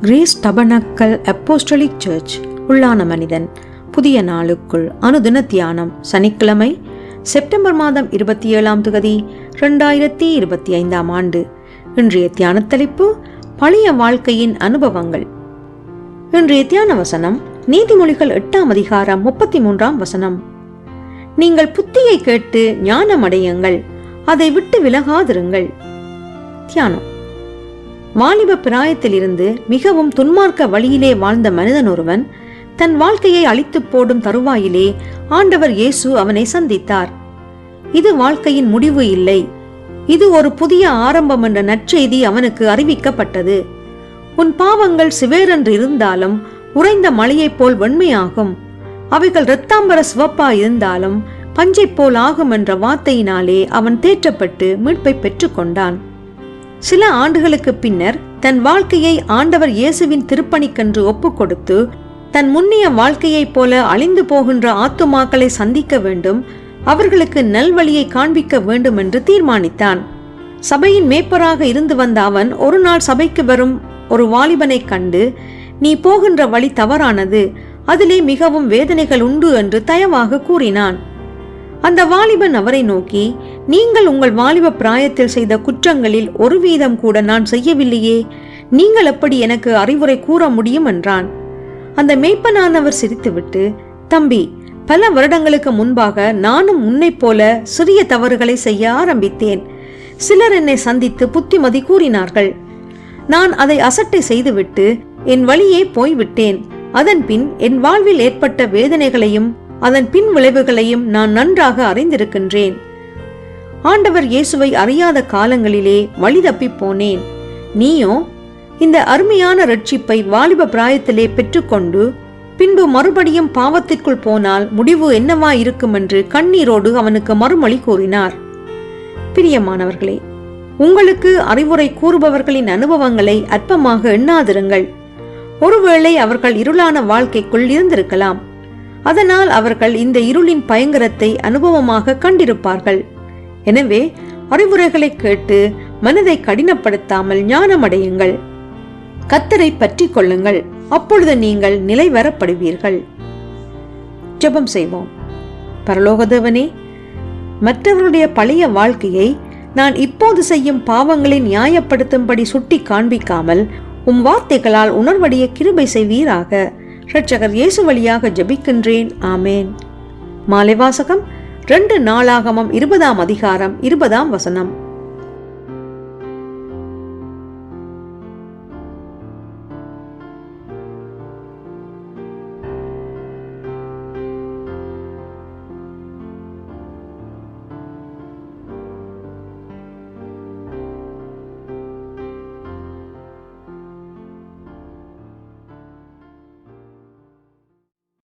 Grace tabernacle apostolic search உள்ளான மனிதன். புதிய நாளுக்குள் அனுதின தியானம் சனிக்கிழமை செப்டம்பர் மாதம் இருபத்தி ஏழாம் தொகுதி ரெண்டாயிரத்தி இருபத்தி ஐந்தாம் ஆண்டு. இன்றைய தியான தலைப்பு பழைய வாழ்க்கையின் அனுபவங்கள். இன்றைய தியான வசனம் நீதிமொழிகள் எட்டாம் அதிகாரம் முப்பத்தி மூன்றாம் வசனம். நீங்கள் புத்தியை கேட்டு ஞானம் அடையுங்கள் அதை விட்டு விலகாதிருங்கள். தியானம். வாலிப பிராயத்திலிருந்து மிகவும் துன்மார்க்க வழியிலே வாழ்ந்த மனிதன் ஒருவன் தன் வாழ்க்கையை அழித்துப் போடும் தருவாயிலே ஆண்டவர் இயேசு அவனை சந்தித்தார். இது வாழ்க்கையின் முடிவு இல்லை. இது ஒரு புதிய ஆரம்பம் என்ற நற்செய்தி அவனுக்கு அறிவிக்கப்பட்டது. உன் பாவங்கள் சிவேரென்று இருந்தாலும் உறைந்த மலையைப் போல் வெண்மையாகும். அவைகள் இரத்தாம்பர சிவப்பா இருந்தாலும் பஞ்சைப் போல் ஆகும் என்ற வார்த்தையினாலே அவன் தேற்றப்பட்டு மீட்பை பெற்றுக்கொண்டான். சில ஆண்டுகளுக்கு பின்னர் தன் வாழ்க்கையை ஆண்டவர் இயேசுவின் திருப்பணிக்கன்று ஒப்புக்கொடுத்து தன் முன்னிய வாழ்க்கையைப் போல அழிந்து போகின்ற ஆத்துமாக்களை சந்திக்க வேண்டும் அவர்களுக்கு நல்வழியை காண்பிக்க வேண்டும் என்று தீர்மானித்தான். சபையின் மேப்பராக இருந்து வந்த அவன் ஒரு நாள் சபைக்கு வரும் ஒரு வாலிபனைக் கண்டு நீ போகின்ற வழி தவறானது அதிலே மிகவும் வேதனைகள் உண்டு என்று தயவாக கூறினான். அந்த வாலிபன் அவரை நோக்கி நீங்கள் உங்கள் வாலிப பிராயத்தில் செய்த குற்றங்களில் ஒரு வீதம் கூட நான் செய்யவில்லையே. நீங்கள் அப்படி எனக்கு அறிவுரை கூற முடியும் என்றான். அந்த மேய்ப்பனானவர் சிரித்துவிட்டு தம்பி பல வருடங்களுக்கு முன்பாக நானும் உன்னைப் போல சிறிய தவறுகளை செய்ய ஆரம்பித்தேன். சிலர் என்னை சந்தித்து புத்திமதி கூறினார்கள். நான் அதை அசட்டை செய்துவிட்டு என் வழியே போய்விட்டேன். அதன் பின் என் வாழ்வில் ஏற்பட்ட வேதனைகளையும் அதன் பின் விளைவுகளையும் நான் நன்றாக அறிந்திருக்கின்றேன். ஆண்டவர் இயேசுவை அறியாத காலங்களிலே வழி தப்பிப் போனேன் நீயோ இந்த அருமையான ரட்சிப்பை வாலிப பிராயத்திலே பெற்றுக்கொண்டு பின்பு மறுபடியும் பாவத்திற்குள் போனால் முடிவு என்னவா இருக்கும் என்று கண்ணீரோடு அவனுக்கு மறுமொழி கூறினார். பிரியமானவர்களே உங்களுக்கு அறிவுரை கூறுபவர்களின் அனுபவங்களை அற்பமாக எண்ணாதிருங்கள். ஒருவேளை அவர்கள் இருளான வாழ்க்கைக்குள் இருந்திருக்கலாம். அதனால் அவர்கள் இந்த இருளின் பயங்கரத்தை அனுபவமாக கண்டிருப்பார்கள். எனவே அறிவுரைகளை கேட்டு மனதை கடினப்படுத்தாமல் ஞானமடையுங்கள். கத்தரை பற்றி கொள்ளுங்கள். அப்பொழுது நீங்கள் நிலை வரப்படுவீர்கள். ஜெபம் செய்வோம். பரலோகதேவனே மற்றவருடைய பழைய வாழ்க்கையை நான் இப்போது செய்யும் பாவங்களை நியாயப்படுத்தும்படி சுட்டி காண்பிக்காமல் உம் வார்த்தைகளால் உணர்வடைய கிருபை செய்வீராக. இரட்சகர் இயேசு வழியாக ஜெபிக்கின்றேன். ஆமேன். மாலை வாசகம் ரெண்டு நாளாகமம் இருபதாம் அதிகாரம் இருபதாம் வசனம்.